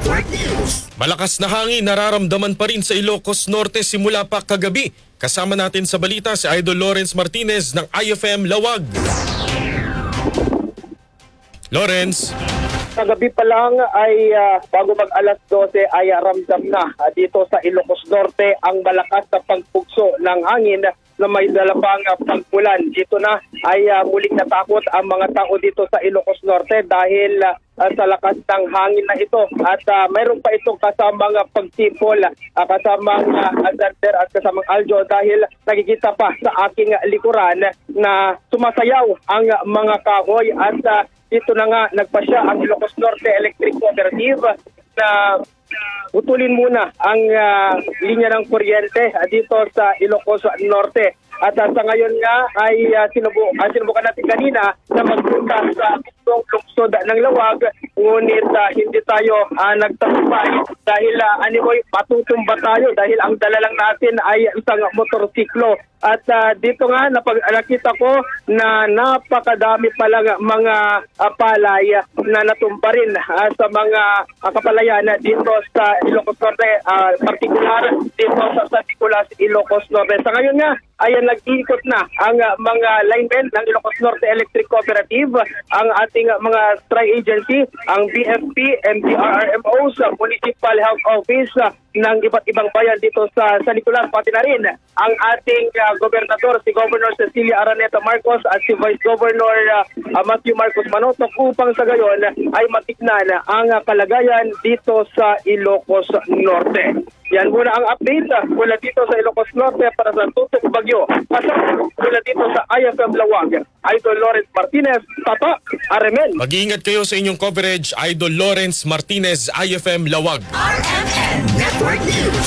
Network News. Malakas na hangin nararamdaman pa rin sa Ilocos Norte simula pa kagabi. Kasama natin sa balita si Idol Lawrence Martinez ng IFM Lawag. Lawrence, Kagabi pa lang ay ah, bago mag alas 12 ay ramdam na ah, dito sa Ilocos Norte ang malakas na pagpugso ng hangin na may dalabang ah, pagpulan. Dito na ay ah, muling natakot ang mga tao dito sa Ilocos Norte dahil ah, sa lakas ng hangin na ito. At ah, mayroon pa itong kasamang ah, pagtipol, ah, kasamang uh, Alexander at kasamang Aljo dahil nakikita pa sa aking likuran na sumasayaw ang ah, mga kahoy at ah, dito na nga nagpasya ang Ilocos Norte Electric Cooperative na putulin muna ang ah, linya ng kuryente ah, dito sa Ilocos Norte. At ah, sa ngayon nga ay uh, sinubu ah, sinubukan natin kanina na magpunta sa mismong lungsod ng Lawag ngunit ah, hindi tayo uh, nagtagumpay dahil uh, animoy patutumba tayo dahil ang dala lang natin ay isang motorsiklo at ah, dito nga napag nakita ko na napakadami palang mga ah, palay na natumba rin ah, sa mga ah, kapalayan dito sa Ilocos Norte, ah, particular dito sa San Nicolas, Ilocos Norte. Sa ngayon nga, ayan nag-iikot na ang ah, mga linemen ng Ilocos Norte Electric Cooperative, ang ating ah, mga tri-agency, ang BFP, MDRRMO, sa Municipal Health Office ng iba't ibang bayan dito sa San Nicolas, pati na rin ang ating ah, gobernador, si Governor Cecilia Araneta Marcos at si Vice Governor ah, Matthew Marcos Manotok upang sa gayon ay matignan ang kalagayan dito sa Ilocos Norte. Yan muna ang update ah, mula dito sa Ilocos Norte para sa Tutok Bagyo. Pasok mula dito sa IFM Lawag. Idol Lawrence Martinez, Tata, Aremen. mag-iingat kayo sa inyong coverage. Idol Lawrence Martinez, IFM Lawag. RMN Network News.